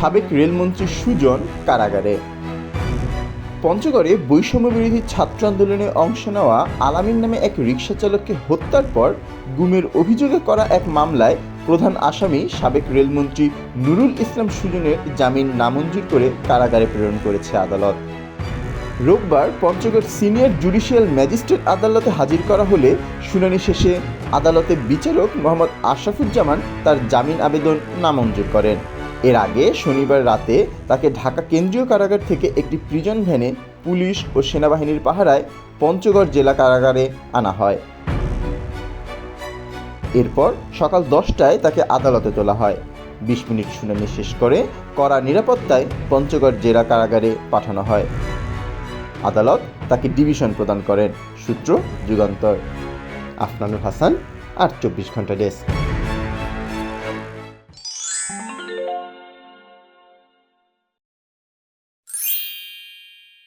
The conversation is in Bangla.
সাবেক রেলমন্ত্রী সুজন কারাগারে। পঞ্চগড়ে বৈষম্য বিরোধী ছাত্র আন্দোলনে অংশ নেওয়া আলামিন নামে এক রিক্সা চালককে হত্যার পর গুমের অভিযোগে করা এক মামলায় প্রধান আসামি সাবেক রেলমন্ত্রী নুরুল ইসলাম সুজনের জামিন নামঞ্জুর করে কারাগারে প্রেরণ করেছে আদালত। রোববার পঞ্চগড় সিনিয়র জুডিশিয়াল ম্যাজিস্ট্রেট আদালতে হাজির করা হলে শুনানি শেষে আদালতে বিচারক মোহাম্মদ আশরাফুজ্জামান তার জামিন আবেদন নামঞ্জুর করেন। এর আগে শনিবার রাতে তাকে ঢাকা কেন্দ্রীয় কারাগার থেকে একটি প্রিজন ভ্যানে পুলিশ ও সেনাবাহিনীর পাহারায় পঞ্চগড় জেলা কারাগারে আনা হয়। এরপর সকাল দশটায় তাকে আদালতে তোলা হয়। বিশ মিনিট শুনানি শেষ করে কড়া নিরাপত্তায় পঞ্চগড় জেলা কারাগারে পাঠানো হয়। আদালত তাকে ডিভিশন প্রদান করেন। সূত্র যুগান্তর। আফনানুর হাসান, আর চব্বিশ ঘণ্টা ডেস্ক।